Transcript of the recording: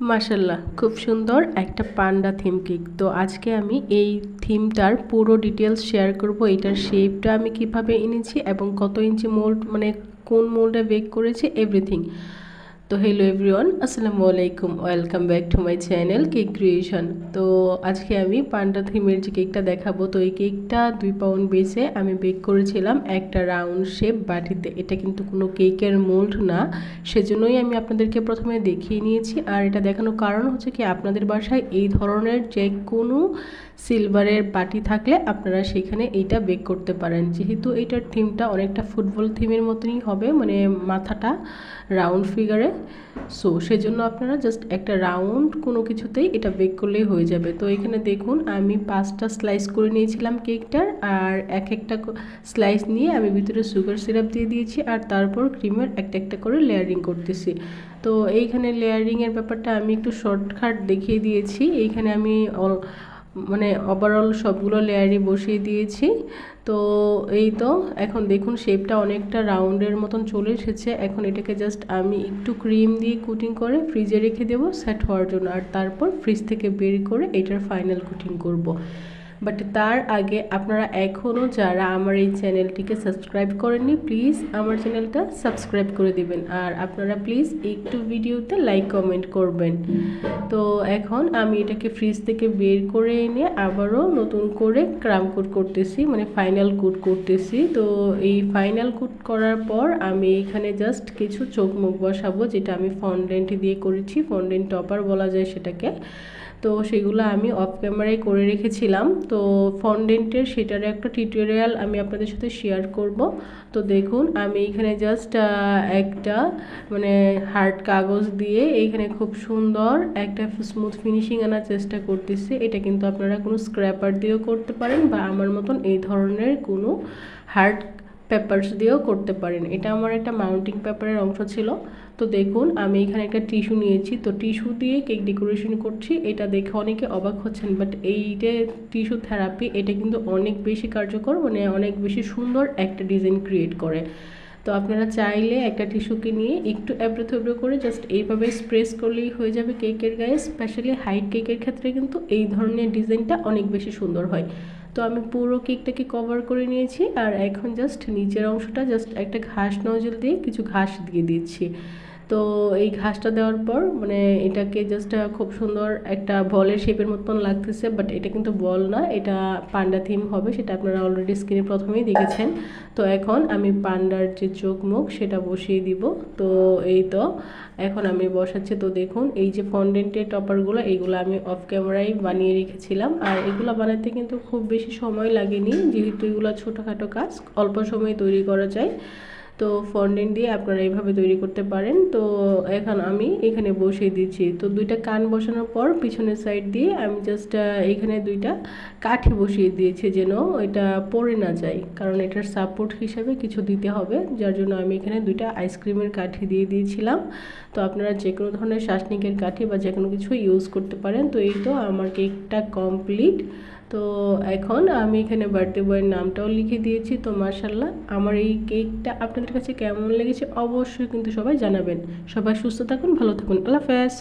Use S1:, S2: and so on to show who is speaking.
S1: মাশাল্লাহ খুব সুন্দর একটা পান্ডা থিম কেক তো আজকে আমি এই থিমটার পুরো ডিটেলস শেয়ার করব, এটার শেপটা আমি কীভাবে এনেছি এবং কত ইঞ্চি মোল্ড মানে কোন মোল্ডে বেক করেছি এভরিথিং তো হ্যালো এভরিওয়ান আসসালামু আলাইকুম welcome back to my channel cake creation তো আজকে আমি পান্ডা থিমের যে কেকটা দেখাবো, তো এই কেকটা দুই পাউন্ড বেসে আমি বেক করেছিলাম একটা রাউন্ড শেপ বাটিতে। এটা কিন্তু কোনো কেকের মোল্ড না, সেজন্যই আমি আপনাদেরকে প্রথমে দেখিয়ে নিয়েছি। আর এটা দেখানোর কারণ হচ্ছে কি, আপনাদের বাসায় এই ধরনের যে কোনো সিলভারের বাটি থাকলে আপনারা সেখানে এইটা বেক করতে পারেন। যেহেতু এইটার থিমটা অনেকটা ফুটবল থিমের মতনই হবে মানে মাথাটা রাউন্ড ফিগারে সো সেজন্য আপনারা জাস্ট একটা রাউন্ড কোনো কিছুতেই এটা বেক করলেই হয়ে যাবে। তো এখানে দেখুন, আমি পাঁচটা স্লাইস করে নিয়েছিলাম কেকটার আর এক একটা স্লাইস নিয়ে আমি ভিতরে সুগার সিরাপ দিয়ে দিয়েছি, আর তারপর ক্রিমের একটা একটা করে লেয়ারিং করতেছি। তো এইখানে লেয়ারিংয়ের ব্যাপারটা আমি একটু শর্টকাট দেখিয়ে দিয়েছি। এইখানে আমি মানে ওভারঅল সবগুলো লেয়ারই বসিয়ে দিয়েছি। তো এই তো, এখন দেখুন শেপটা অনেকটা রাউন্ডের মতন চলে এসেছে। এখন এটাকে জাস্ট আমি একটু ক্রিম দিয়ে কুটিং করে ফ্রিজে রেখে দেবো সেট হওয়ার জন্য। আর তারপর ফ্রিজ থেকে বের করে এটার ফাইনাল কুটিং করব। বাট তার আগে আপনারা এখনও যারা আমার এই চ্যানেলটিকে সাবস্ক্রাইব করেননি প্লিজ আমার চ্যানেলটা সাবস্ক্রাইব করে দিবেন। আর আপনারা প্লিজ একটু ভিডিওতে লাইক কমেন্ট করবেন। তো এখন আমি এটাকে ফ্রিজ থেকে বের করে এনে আবারও নতুন করে ক্রাম কুট করতেছি মানে ফাইনাল কুট করতেছি। তো এই ফাইনাল কুট করার পর আমি এখানে জাস্ট কিছু চোখ মুখ বসাবো, যেটা আমি ফন্ডেন্ট দিয়ে করেছি ফন্ডেন্ট টপার বলা যায় সেটাকে। তো সেগুলো আমি অফ ক্যামেরায় করে রেখেছিলাম। তো ফন্ডেন্টের সেটার একটা টিউটোরিয়াল আমি আপনাদের সাথে শেয়ার করব। তো দেখুন, আমি এখানে জাস্ট একটা মানে হার্ড কাগজ দিয়ে এইখানে খুব সুন্দর একটা স্মুথ ফিনিশিং আনার চেষ্টা করতেছি। এটা কিন্তু আপনারা কোনো স্ক্র্যাপার দিয়েও করতে পারেন বা আমার মতন এই ধরনের কোনো হার্ড পেপারস দিয়েও করতে পারেন। এটা আমার একটা মাউন্টিং পেপারের অংশ ছিল। তো দেখুন, আমি এখানে একটা টিস্যু নিয়েছি। তো টিস্যু দিয়ে কেক ডেকোরেশন করছি। এটা দেখে অনেকে অবাক হচ্ছেন বাট এই যে টিস্যু থেরাপি এটা কিন্তু অনেক বেশি কার্যকর মানে অনেক বেশি সুন্দর একটা ডিজাইন ক্রিয়েট করে। তো আপনারা চাইলে একটা টিস্যুকে নিয়ে একটু এবড়ো থেবড়ো করে জাস্ট এইভাবে স্প্রেস করলেই হয়ে যাবে কেকের গায়ে। স্পেশালি হাইট কেকের ক্ষেত্রে কিন্তু এই ধরনের ডিজাইনটা অনেক বেশি সুন্দর হয়। তো আমি পুরো কেকটাকে কভার করে নিয়েছি আর এখন জাস্ট নিচের অংশটা জাস্ট একটা ঘাস নজল দিয়ে কিছু ঘাস দিয়ে দিচ্ছি। তো এই ঘাসটা দেওয়ার পর মানে এটাকে জাস্ট খুব সুন্দর একটা বলের শেপের মতন লাগতেছে বাট এটা কিন্তু বল না, এটা পান্ডা থিম হবে, সেটা আপনারা অলরেডি স্ক্রিনে প্রথমেই দেখেছেন। তো এখন আমি পান্ডার যে চোখ মুখ, সেটা বসিয়ে দিব। তো এই তো, এখন আমি বসাচ্ছি, তো দেখুন, এই যে ফন্ডেন্টের টপারগুলো এইগুলো আমি অফ ক্যামেরায় বানিয়ে রেখেছিলাম। আর এগুলো বানাতে কিন্তু খুব বেশি সময় লাগেনি, যেহেতু এগুলো ছোটোখাটো কাজ, অল্প সময়ে তৈরি করা যায়। তো ফন্ডেন্ট দিয়ে আপনারা এইভাবে তৈরি করতে পারেন। তো এখন আমি এখানে বসিয়ে দিচ্ছি। তো দুইটা কান বসানোর পর পিছনের সাইড দিয়ে আমি জাস্ট এখানে দুইটা কাঠি বসিয়ে দিয়েছি যেন এটা পড়ে না যায়। কারণ এটার সাপোর্ট হিসাবে কিছু দিতে হবে। যার জন্য আমি এখানে দুইটা আইসক্রিমের কাঠি দিয়ে দিয়েছিলাম। তো আপনারা যে কোনো ধরনের শাসনিকের কাঠি বা যে কোনো কিছু ইউজ করতে পারেন। তো এই তো আমার কেকটা কমপ্লিট তো এখন আমি এখানে বার্থডে বয়ের নামটাও লিখে দিয়েছি, তো মার্শাল্লাহ আমার এই কেকটা আপনাদের কাছে কেমন লেগেছে অবশ্যই কিন্তু সবাই জানাবেন। সবাই সুস্থ থাকুন, ভালো থাকুন। আল্লাহ হাফেজ।